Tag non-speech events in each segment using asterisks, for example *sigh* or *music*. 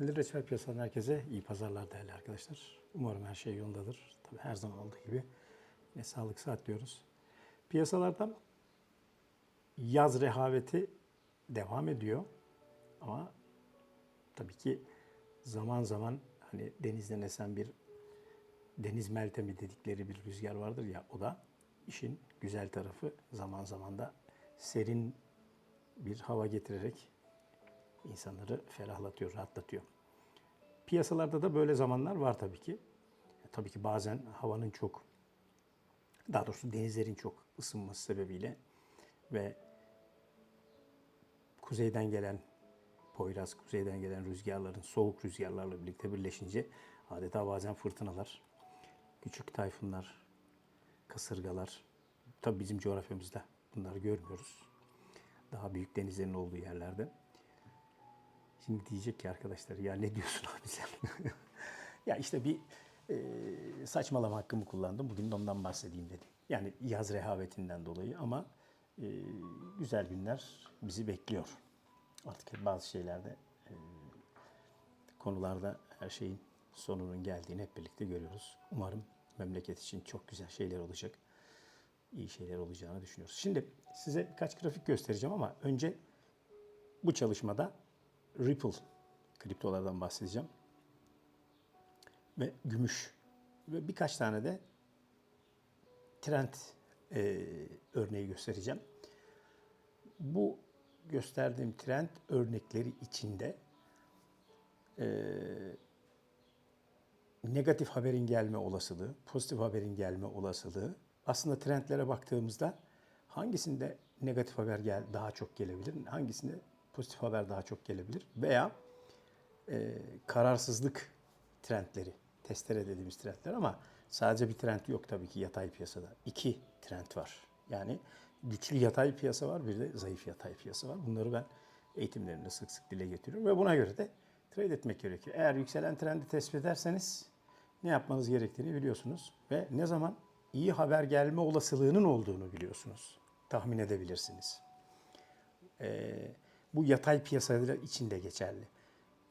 Ali Reçber Piyasadan herkese iyi pazarlar değerli arkadaşlar. Umarım her şey yolundadır. Tabii her zaman olduğu gibi yine sağlık saat diyoruz. Piyasalardan yaz rehaveti devam ediyor. Ama tabii ki zaman zaman hani denizden esen bir deniz meltemi dedikleri bir rüzgar vardır ya o da işin güzel tarafı zaman zaman da serin bir hava getirerek insanları ferahlatıyor, rahatlatıyor. Piyasalarda da böyle zamanlar var tabii ki. Tabii ki bazen havanın çok, daha doğrusu denizlerin çok ısınması sebebiyle ve kuzeyden gelen Poyraz, kuzeyden gelen rüzgarların soğuk rüzgarlarla birlikte birleşince adeta bazen fırtınalar, küçük tayfunlar, kasırgalar, tabii bizim coğrafyamızda bunları görmüyoruz. Daha büyük denizlerin olduğu yerlerde. Şimdi diyecek ki arkadaşlar ya ne diyorsun abi sen? *laughs* ya işte bir e, saçmalama hakkımı kullandım. Bugün de ondan bahsedeyim dedim. Yani yaz rehavetinden dolayı ama e, güzel günler bizi bekliyor. Artık bazı şeylerde e, konularda her şeyin sonunun geldiğini hep birlikte görüyoruz. Umarım memleket için çok güzel şeyler olacak. iyi şeyler olacağını düşünüyoruz. Şimdi size birkaç grafik göstereceğim ama önce bu çalışmada Ripple kriptolardan bahsedeceğim. Ve gümüş ve birkaç tane de trend e, örneği göstereceğim. Bu gösterdiğim trend örnekleri içinde e, negatif haberin gelme olasılığı, pozitif haberin gelme olasılığı. Aslında trendlere baktığımızda hangisinde negatif haber gel daha çok gelebilir, hangisinde pozitif haber daha çok gelebilir veya e, kararsızlık trendleri, testere dediğimiz trendler ama sadece bir trend yok tabii ki yatay piyasada. İki trend var. Yani güçlü yatay piyasa var, bir de zayıf yatay piyasa var. Bunları ben eğitimlerimde sık sık dile getiriyorum ve buna göre de trade etmek gerekiyor. Eğer yükselen trendi tespit ederseniz ne yapmanız gerektiğini biliyorsunuz ve ne zaman iyi haber gelme olasılığının olduğunu biliyorsunuz. Tahmin edebilirsiniz. Ee, bu yatay piyasalar için de geçerli.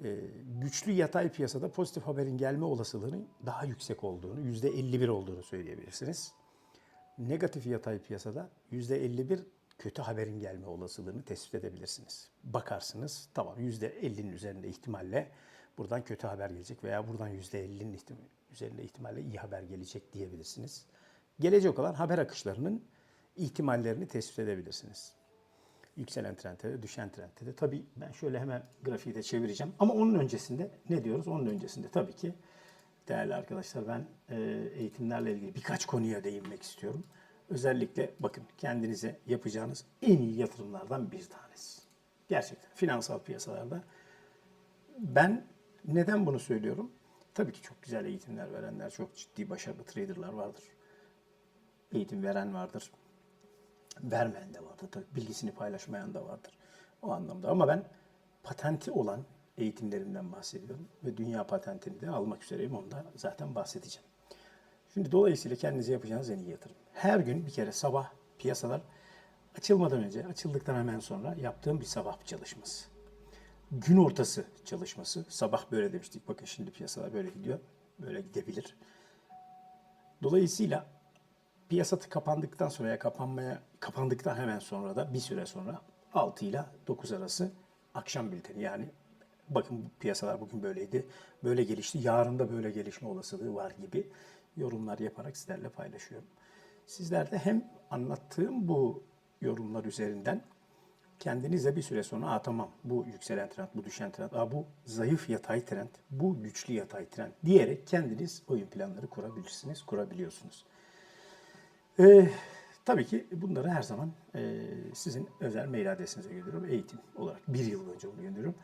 Ee, güçlü yatay piyasada pozitif haberin gelme olasılığının daha yüksek olduğunu, %51 olduğunu söyleyebilirsiniz. Negatif yatay piyasada %51 kötü haberin gelme olasılığını tespit edebilirsiniz. Bakarsınız tamam %50'nin üzerinde ihtimalle buradan kötü haber gelecek veya buradan %50'nin ihtim- üzerinde ihtimalle iyi haber gelecek diyebilirsiniz. Gelecek olan haber akışlarının ihtimallerini tespit edebilirsiniz. Yükselen trendde de, düşen trendde de. Tabii ben şöyle hemen grafiği de çevireceğim. Ama onun öncesinde ne diyoruz? Onun öncesinde tabii ki değerli arkadaşlar ben e, eğitimlerle ilgili birkaç konuya değinmek istiyorum. Özellikle bakın kendinize yapacağınız en iyi yatırımlardan bir tanesi. Gerçekten finansal piyasalarda ben neden bunu söylüyorum? Tabii ki çok güzel eğitimler verenler, çok ciddi başarılı traderlar vardır. Eğitim veren vardır. Vermeyen de vardır. Tabii bilgisini paylaşmayan da vardır. O anlamda. Ama ben patenti olan eğitimlerimden bahsediyorum. Ve dünya patentini de almak üzereyim. Ondan zaten bahsedeceğim. Şimdi dolayısıyla kendinize yapacağınız en iyi yatırım. Her gün bir kere sabah piyasalar açılmadan önce, açıldıktan hemen sonra yaptığım bir sabah çalışması. Gün ortası çalışması. Sabah böyle demiştik. Bakın şimdi piyasalar böyle gidiyor. Böyle gidebilir. Dolayısıyla piyasa kapandıktan sonra ya kapanmaya kapandıktan hemen sonra da bir süre sonra 6 ile 9 arası akşam bülteni yani bakın bu piyasalar bugün böyleydi. Böyle gelişti. Yarın da böyle gelişme olasılığı var gibi yorumlar yaparak sizlerle paylaşıyorum. Sizler de hem anlattığım bu yorumlar üzerinden kendinize bir süre sonra Aa, tamam bu yükselen trend, bu düşen trend, Aa, bu zayıf yatay trend, bu güçlü yatay trend diyerek kendiniz oyun planları kurabilirsiniz, kurabiliyorsunuz. Ee, tabii ki bunları her zaman e, sizin özel mail adresinize gönderiyorum. Eğitim olarak bir yıl önce bunu gönderiyorum.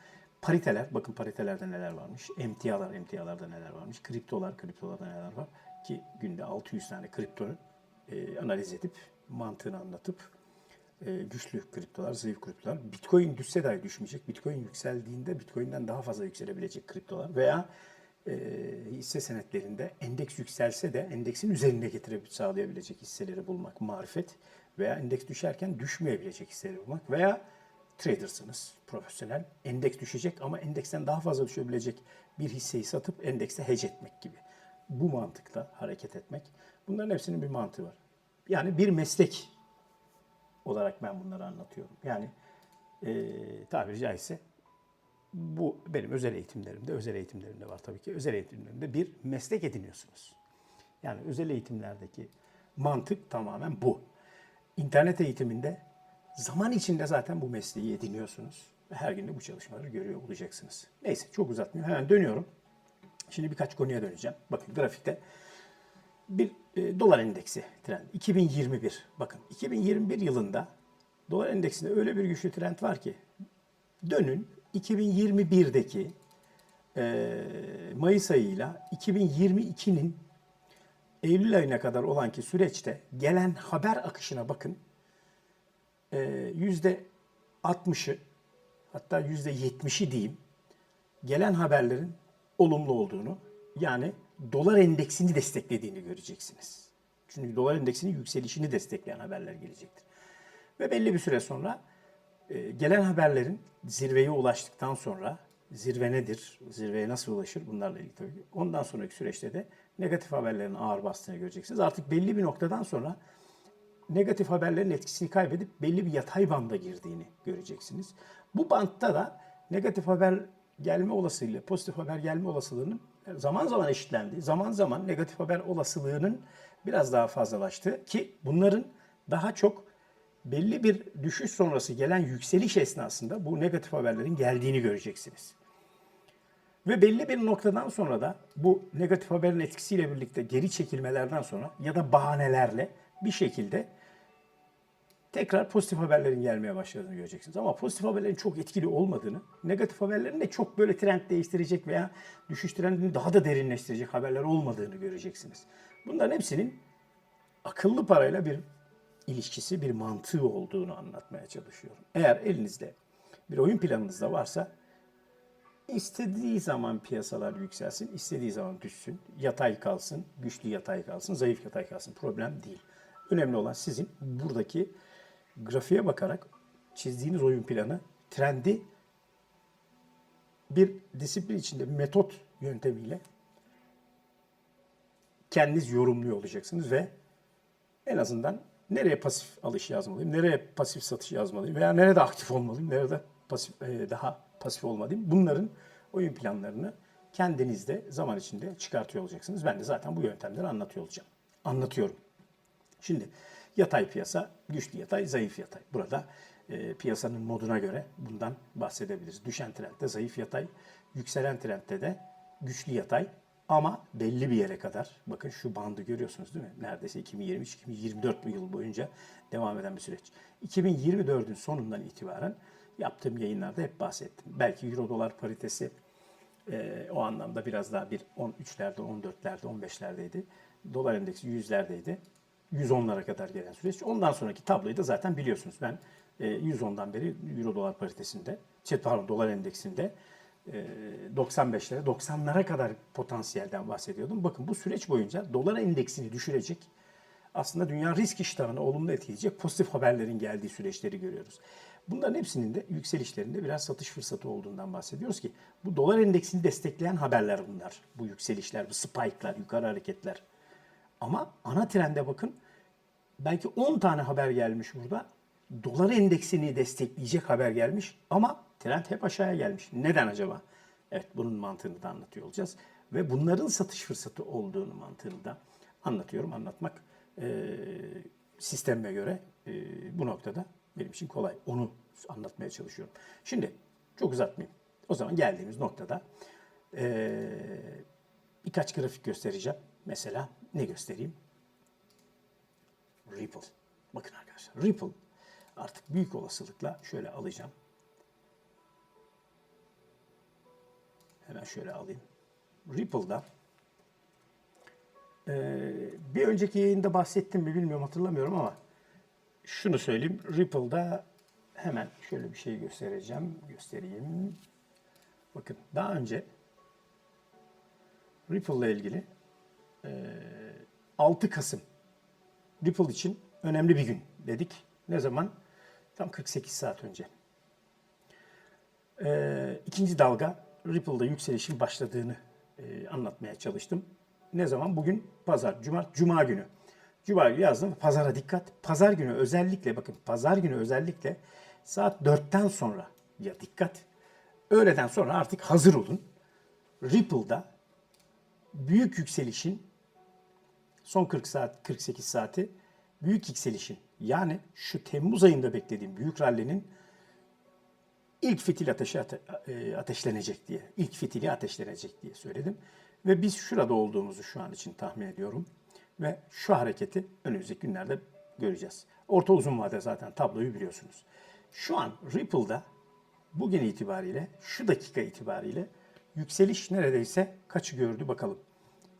Pariteler, bakın paritelerde neler varmış. Emtialar, emtialarda neler varmış. Kriptolar, kriptolarda neler var. Ki günde 600 tane kriptonun e, analiz edip, mantığını anlatıp e, güçlü kriptolar, zayıf kriptolar. Bitcoin düşse dahi düşmeyecek. Bitcoin yükseldiğinde Bitcoin'den daha fazla yükselebilecek kriptolar veya e, hisse senetlerinde endeks yükselse de endeksin üzerinde getirip sağlayabilecek hisseleri bulmak marifet veya endeks düşerken düşmeyebilecek hisseleri bulmak veya tradersınız, profesyonel. Endeks düşecek ama endeksten daha fazla düşebilecek bir hisseyi satıp endekste hedge etmek gibi. Bu mantıkla hareket etmek. Bunların hepsinin bir mantığı var. Yani bir meslek olarak ben bunları anlatıyorum. Yani eee tabiri caizse bu benim özel eğitimlerimde, özel eğitimlerimde var tabii ki. Özel eğitimlerimde bir meslek ediniyorsunuz. Yani özel eğitimlerdeki mantık tamamen bu. İnternet eğitiminde zaman içinde zaten bu mesleği ediniyorsunuz. Her gün de bu çalışmaları görüyor olacaksınız. Neyse çok uzatmıyorum. Hemen dönüyorum. Şimdi birkaç konuya döneceğim. Bakın grafikte bir e, dolar endeksi trend. 2021. Bakın 2021 yılında dolar endeksinde öyle bir güçlü trend var ki dönün 2021'deki e, Mayıs ayıyla 2022'nin Eylül ayına kadar olan ki süreçte gelen haber akışına bakın. E, Yüzde 60'ı hatta yüzde 70'i diyeyim gelen haberlerin olumlu olduğunu yani dolar endeksini desteklediğini göreceksiniz. Çünkü dolar endeksinin yükselişini destekleyen haberler gelecektir. Ve belli bir süre sonra gelen haberlerin zirveye ulaştıktan sonra zirve nedir, zirveye nasıl ulaşır bunlarla ilgili tabii. Ondan sonraki süreçte de negatif haberlerin ağır bastığını göreceksiniz. Artık belli bir noktadan sonra negatif haberlerin etkisini kaybedip belli bir yatay banda girdiğini göreceksiniz. Bu bantta da negatif haber gelme olasılığıyla pozitif haber gelme olasılığının zaman zaman eşitlendiği, zaman zaman negatif haber olasılığının biraz daha fazlalaştığı ki bunların daha çok belli bir düşüş sonrası gelen yükseliş esnasında bu negatif haberlerin geldiğini göreceksiniz. Ve belli bir noktadan sonra da bu negatif haberin etkisiyle birlikte geri çekilmelerden sonra ya da bahanelerle bir şekilde tekrar pozitif haberlerin gelmeye başladığını göreceksiniz. Ama pozitif haberlerin çok etkili olmadığını, negatif haberlerin de çok böyle trend değiştirecek veya düşüş trendini daha da derinleştirecek haberler olmadığını göreceksiniz. Bunların hepsinin akıllı parayla bir ilişkisi, bir mantığı olduğunu anlatmaya çalışıyorum. Eğer elinizde bir oyun planınız da varsa istediği zaman piyasalar yükselsin, istediği zaman düşsün, yatay kalsın, güçlü yatay kalsın, zayıf yatay kalsın problem değil. Önemli olan sizin buradaki grafiğe bakarak çizdiğiniz oyun planı, trendi bir disiplin içinde bir metot yöntemiyle kendiniz yorumluyor olacaksınız ve en azından nereye pasif alış yazmalıyım, nereye pasif satış yazmalıyım veya nerede aktif olmalıyım, nerede pasif e, daha pasif olmalıyım. Bunların oyun planlarını kendinizde zaman içinde çıkartıyor olacaksınız. Ben de zaten bu yöntemleri anlatıyor olacağım. Anlatıyorum. Şimdi yatay piyasa, güçlü yatay, zayıf yatay. Burada e, piyasanın moduna göre bundan bahsedebiliriz. Düşen trendde zayıf yatay, yükselen trendde de güçlü yatay ama belli bir yere kadar. Bakın şu bandı görüyorsunuz değil mi? Neredeyse 2023-2024 yıl boyunca devam eden bir süreç. 2024'ün sonundan itibaren yaptığım yayınlarda hep bahsettim. Belki euro dolar paritesi e, o anlamda biraz daha bir 13'lerde, 14'lerde, 15'lerdeydi. Dolar endeksi 100'lerdeydi. 110'lara kadar gelen süreç. Ondan sonraki tabloyu da zaten biliyorsunuz. Ben e, 110'dan beri euro dolar paritesinde, şey, pardon dolar endeksinde 95'lere, 90'lara kadar potansiyelden bahsediyordum. Bakın bu süreç boyunca dolar endeksini düşürecek aslında dünya risk iştahını olumlu etkileyecek pozitif haberlerin geldiği süreçleri görüyoruz. Bunların hepsinin de yükselişlerinde biraz satış fırsatı olduğundan bahsediyoruz ki bu dolar endeksini destekleyen haberler bunlar. Bu yükselişler, bu spike'lar, yukarı hareketler. Ama ana trende bakın belki 10 tane haber gelmiş burada. Dolar endeksini destekleyecek haber gelmiş ama trend hep aşağıya gelmiş. Neden acaba? Evet bunun mantığını da anlatıyor olacağız. Ve bunların satış fırsatı olduğunu mantığını da anlatıyorum. Anlatmak e, sisteme göre e, bu noktada benim için kolay. Onu anlatmaya çalışıyorum. Şimdi çok uzatmayayım. O zaman geldiğimiz noktada e, birkaç grafik göstereceğim. Mesela ne göstereyim? Ripple. Bakın arkadaşlar Ripple artık büyük olasılıkla şöyle alacağım. Hemen şöyle alayım. Ripple'da ee, bir önceki yayında bahsettim mi bilmiyorum hatırlamıyorum ama şunu söyleyeyim. Ripple'da hemen şöyle bir şey göstereceğim. Göstereyim. Bakın daha önce Ripple ile ilgili e, 6 Kasım Ripple için önemli bir gün dedik. Ne zaman? Tam 48 saat önce. Ee, ikinci dalga Ripple'da yükselişin başladığını e, anlatmaya çalıştım. Ne zaman? Bugün pazar, cuma, cuma günü. Cuma günü yazdım. Pazara dikkat. Pazar günü özellikle bakın pazar günü özellikle saat 4'ten sonra ya dikkat. Öğleden sonra artık hazır olun. Ripple'da büyük yükselişin son 40 saat 48 saati büyük yükselişin yani şu Temmuz ayında beklediğim büyük rallinin ilk fitil ateşi ate- e, ateşlenecek diye, ilk fitili ateşlenecek diye söyledim. Ve biz şurada olduğumuzu şu an için tahmin ediyorum. Ve şu hareketi önümüzdeki günlerde göreceğiz. Orta uzun vade zaten tabloyu biliyorsunuz. Şu an Ripple'da bugün itibariyle, şu dakika itibariyle yükseliş neredeyse kaçı gördü bakalım.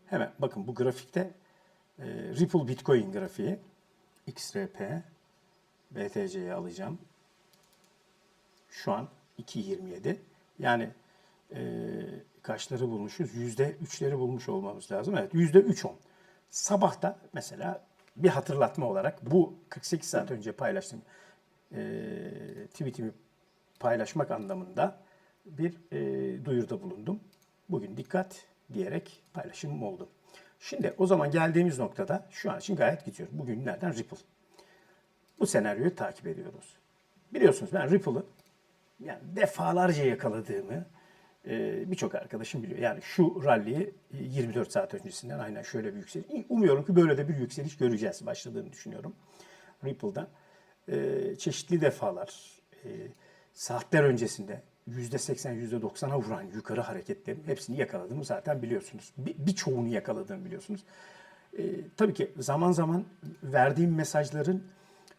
Hemen bakın bu grafikte e, Ripple Bitcoin grafiği XRP BTC'ye alacağım. Şu an 2.27. Yani e, kaçları bulmuşuz? Yüzde üçleri bulmuş olmamız lazım. Evet yüzde üç on. Sabahta mesela bir hatırlatma olarak bu 48 saat önce paylaştığım e, tweetimi paylaşmak anlamında bir e, duyuruda bulundum. Bugün dikkat diyerek paylaşımım oldu. Şimdi o zaman geldiğimiz noktada şu an için gayet gidiyor. Bugün nereden? Ripple. Bu senaryoyu takip ediyoruz. Biliyorsunuz ben Ripple'ı yani defalarca yakaladığımı e, birçok arkadaşım biliyor. Yani şu ralliyi e, 24 saat öncesinden aynen şöyle bir yükseliş. Umuyorum ki böyle de bir yükseliş göreceğiz başladığını düşünüyorum. Ripple'da e, çeşitli defalar e, saatler öncesinde %80 %90'a vuran yukarı hareketlerin hepsini yakaladığımı zaten biliyorsunuz. Bir, birçoğunu yakaladığımı biliyorsunuz. E, tabii ki zaman zaman verdiğim mesajların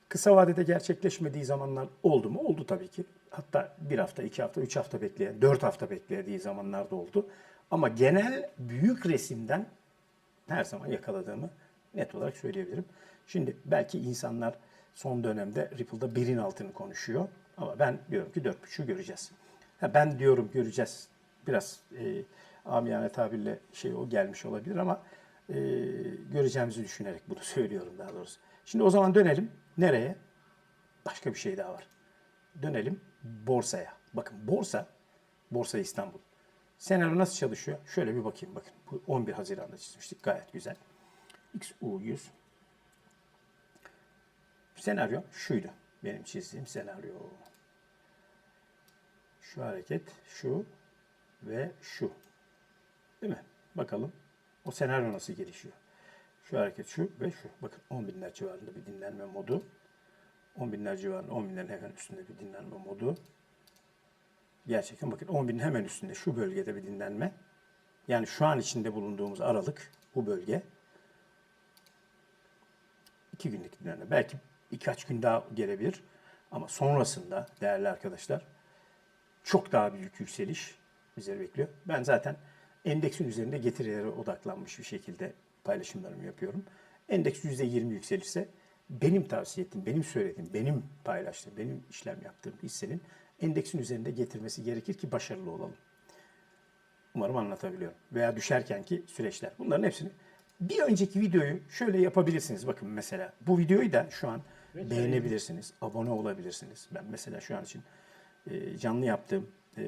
kısa vadede gerçekleşmediği zamanlar oldu mu? Oldu tabii ki. Hatta bir hafta, iki hafta, üç hafta bekleyen, dört hafta beklediği zamanlar da oldu. Ama genel büyük resimden her zaman yakaladığımı net olarak söyleyebilirim. Şimdi belki insanlar son dönemde Ripple'da birin altını konuşuyor. Ama ben diyorum ki dört buçuğu göreceğiz. Ben diyorum göreceğiz. Biraz e, amiyane tabirle şey o gelmiş olabilir ama e, göreceğimizi düşünerek bunu *laughs* söylüyorum daha doğrusu. Şimdi o zaman dönelim. Nereye? Başka bir şey daha var. Dönelim borsaya. Bakın borsa, Borsa İstanbul. Senaryo nasıl çalışıyor? Şöyle bir bakayım bakın. Bu 11 Haziran'da çizmiştik. Gayet güzel. XU100. Senaryo şuydu. Benim çizdiğim senaryo. Şu hareket, şu ve şu. Değil mi? Bakalım o senaryo nasıl gelişiyor. Şu hareket şu ve şu. Bakın 10 binler civarında bir dinlenme modu. 10 binler civarında, 10 binlerin hemen üstünde bir dinlenme modu. Gerçekten bakın 10 binin hemen üstünde şu bölgede bir dinlenme. Yani şu an içinde bulunduğumuz aralık bu bölge. 2 günlük dinlenme. Belki birkaç gün daha gelebilir. Ama sonrasında değerli arkadaşlar çok daha büyük yükseliş bizleri bekliyor. Ben zaten endeksin üzerinde getirilere odaklanmış bir şekilde paylaşımlarımı yapıyorum. Endeks %20 yükselirse benim tavsiye ettiğim, benim söylediğim, benim paylaştığım, benim işlem yaptığım hissenin endeksin üzerinde getirmesi gerekir ki başarılı olalım. Umarım anlatabiliyorum. Veya düşerkenki süreçler. Bunların hepsini bir önceki videoyu şöyle yapabilirsiniz. Bakın mesela bu videoyu da şu an beğenebilirsiniz. Abone olabilirsiniz. Ben mesela şu an için e, canlı yaptığım e,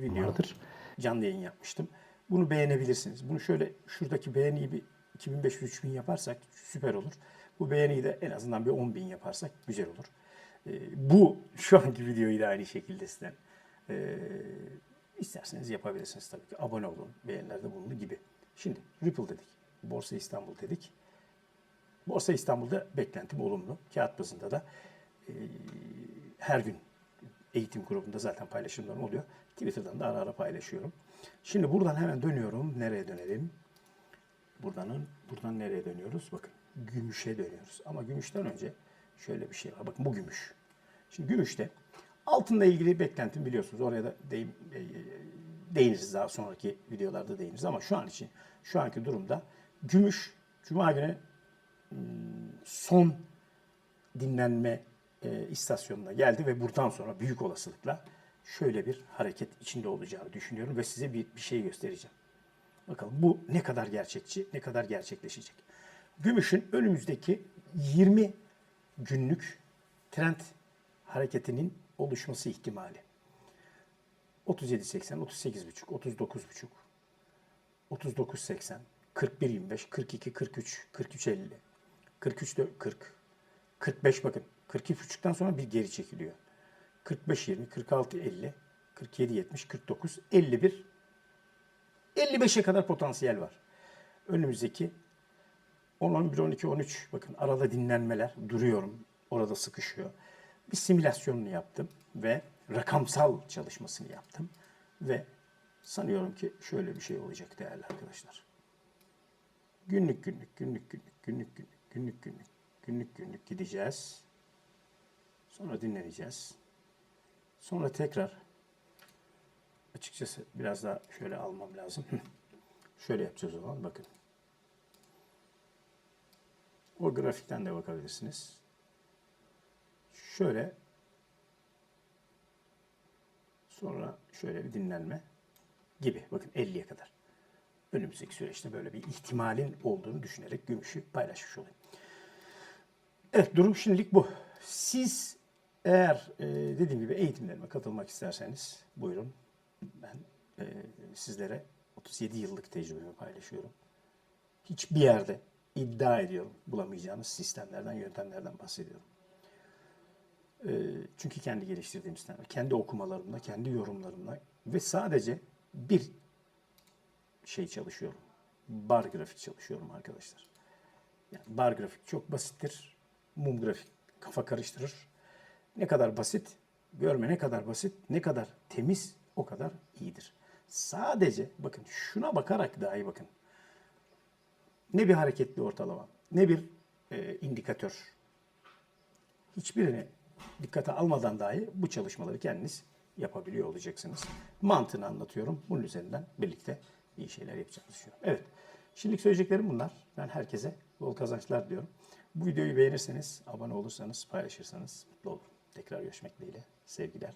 video Vardır. canlı yayın yapmıştım. Bunu beğenebilirsiniz. Bunu şöyle şuradaki beğeniyi bir 2500-3000 yaparsak süper olur. Bu beğeniyi de en azından bir 10.000 yaparsak güzel olur. E, bu *laughs* şu anki videoyu da aynı şekilde sizden e, isterseniz yapabilirsiniz tabii ki. Abone olun, beğenilerde bulunun gibi. Şimdi Ripple dedik, Borsa İstanbul dedik. Borsa İstanbul'da beklentim olumlu. Kağıt bazında da e, her gün eğitim grubunda zaten paylaşımlarım oluyor. Twitter'dan da ara ara paylaşıyorum. Şimdi buradan hemen dönüyorum. Nereye dönelim? Buradan, buradan nereye dönüyoruz? Bakın gümüşe dönüyoruz. Ama gümüşten önce şöyle bir şey var. Bakın bu gümüş. Şimdi gümüşte altınla ilgili beklentim biliyorsunuz. Oraya da değin, e, değiniriz daha sonraki videolarda değiniriz. Ama şu an için, şu anki durumda gümüş Cuma günü hmm, son dinlenme e, istasyonuna geldi ve buradan sonra büyük olasılıkla şöyle bir hareket içinde olacağını düşünüyorum ve size bir, bir şey göstereceğim. Bakalım bu ne kadar gerçekçi, ne kadar gerçekleşecek. Gümüşün önümüzdeki 20 günlük trend hareketinin oluşması ihtimali. 37.80, 38.5, 39.5, 39.80, 41.25, 42, 43, 43.50, 43 de 40, 45 bakın 42.5'tan sonra bir geri çekiliyor. 45.20, 46.50, 47.70, 49, 51, 55'e kadar potansiyel var. Önümüzdeki 10, 11, 12, 13 bakın arada dinlenmeler duruyorum. Orada sıkışıyor. Bir simülasyonunu yaptım ve rakamsal çalışmasını yaptım. Ve sanıyorum ki şöyle bir şey olacak değerli arkadaşlar. Günlük günlük, günlük günlük, günlük günlük, günlük günlük, günlük günlük gideceğiz. Sonra dinleneceğiz. Sonra tekrar açıkçası biraz daha şöyle almam lazım. *laughs* şöyle yapacağız o zaman bakın. O grafikten de bakabilirsiniz. Şöyle sonra şöyle bir dinlenme gibi. Bakın 50'ye kadar. Önümüzdeki süreçte böyle bir ihtimalin olduğunu düşünerek gümüşü paylaşmış olayım. Evet durum şimdilik bu. Siz eğer e, dediğim gibi eğitimlerime katılmak isterseniz buyurun. Ben e, sizlere 37 yıllık tecrübemi paylaşıyorum. Hiçbir yerde iddia ediyorum bulamayacağınız sistemlerden, yöntemlerden bahsediyorum. E, çünkü kendi geliştirdiğim sistemler, kendi okumalarımla, kendi yorumlarımla ve sadece bir şey çalışıyorum. Bar grafik çalışıyorum arkadaşlar. Yani bar grafik çok basittir. Mum grafik kafa karıştırır. Ne kadar basit, görme ne kadar basit, ne kadar temiz o kadar iyidir. Sadece bakın şuna bakarak dahi bakın. Ne bir hareketli ortalama, ne bir e, indikatör. Hiçbirini dikkate almadan dahi bu çalışmaları kendiniz yapabiliyor olacaksınız. Mantığını anlatıyorum. Bunun üzerinden birlikte iyi şeyler yapacağımızı düşünüyorum. Evet. Şimdilik söyleyeceklerim bunlar. Ben herkese bol kazançlar diliyorum. Bu videoyu beğenirseniz, abone olursanız, paylaşırsanız mutlu olurum. Tekrar görüşmek dileğiyle. Sevgiler,